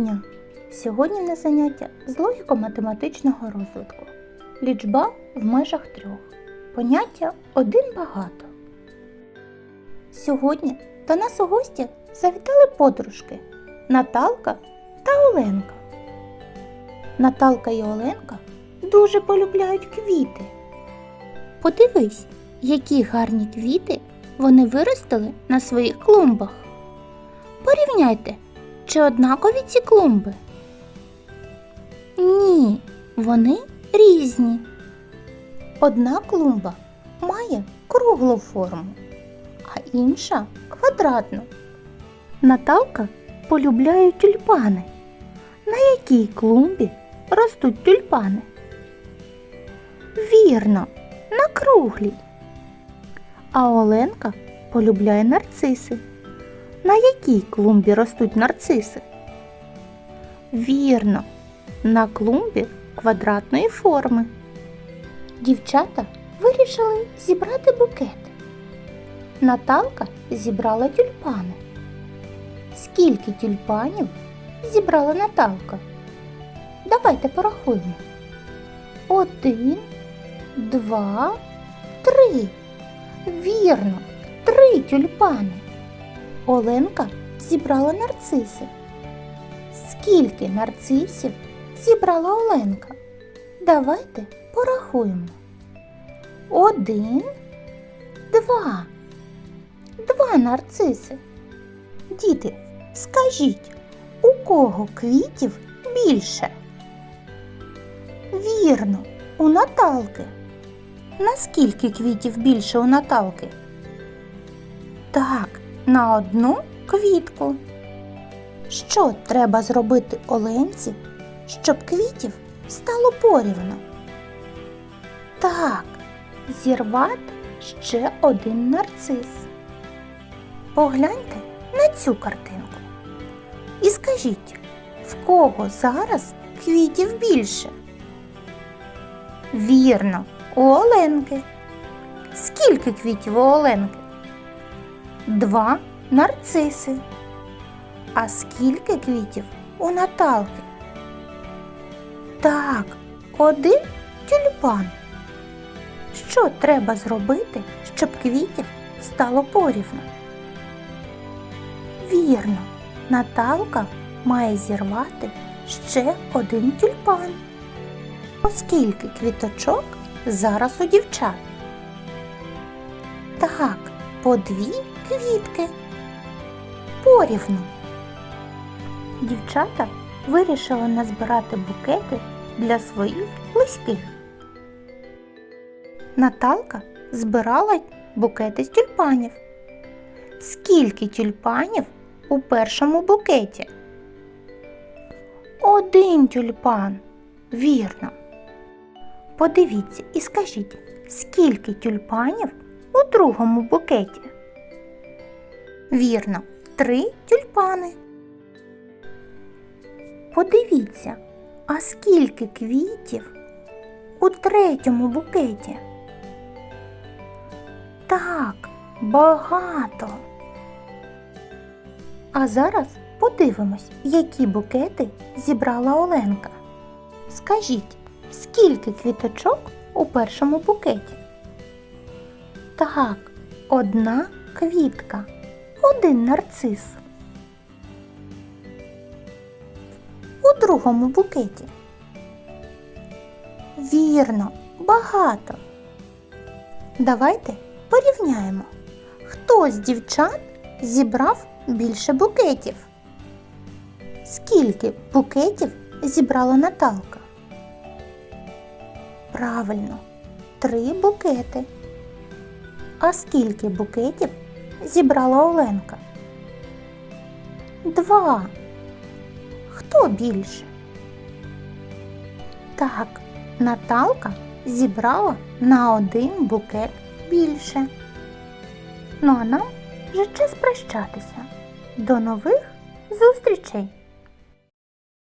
дня! Сьогодні на заняття з логіко-математичного розвитку. Лічба в межах трьох. Поняття один багато. Сьогодні до нас у гості завітали подружки Наталка та Оленка. Наталка і Оленка дуже полюбляють квіти. Подивись, які гарні квіти вони виростили на своїх клумбах. Порівняйте, чи однакові ці клумби? Ні, вони різні. Одна клумба має круглу форму, а інша квадратну. Наталка полюбляє тюльпани. На якій клумбі ростуть тюльпани? Вірно, на круглій. А Оленка полюбляє нарциси. На якій клумбі ростуть нарциси? Вірно, на клумбі квадратної форми. Дівчата вирішили зібрати букети. Наталка зібрала тюльпани. Скільки тюльпанів зібрала Наталка? Давайте порахуємо. Один, два, три. Вірно, три тюльпани. Оленка зібрала нарциси. Скільки нарцисів зібрала Оленка? Давайте порахуємо. Один, два. Два нарциси. Діти, скажіть, у кого квітів більше? Вірно, у Наталки. Наскільки квітів більше у Наталки? Так, на одну квітку. Що треба зробити Оленці, щоб квітів стало порівну? Так, зірвати ще один нарцис. Погляньте на цю картинку. І скажіть, в кого зараз квітів більше? Вірно, у Оленки. Скільки квітів у Оленки? Два нарциси. А скільки квітів у Наталки? Так, один тюльпан. Що треба зробити, щоб квітів стало порівну? Вірно, Наталка має зірвати ще один тюльпан. Оскільки квіточок зараз у дівчат? Так, по дві квітки. Порівну. Дівчата вирішили назбирати букети для своїх близьких. Наталка збирала букети з тюльпанів. Скільки тюльпанів у першому букеті? Один тюльпан. Вірно. Подивіться і скажіть, скільки тюльпанів у другому букеті? Вірно, три тюльпани. Подивіться, а скільки квітів у третьому букеті? Так, багато. А зараз подивимось, які букети зібрала Оленка. Скажіть, скільки квіточок у першому букеті? Так, одна квітка, один нарцис. У другому букеті. Вірно, багато. Давайте порівняємо, хто з дівчат зібрав більше букетів. Скільки букетів зібрала Наталка? Правильно, три букети. А скільки букетів зібрала Оленка? Два. Хто більше? Так, Наталка зібрала на один букет більше. Ну а нам вже час прощатися. До нових зустрічей!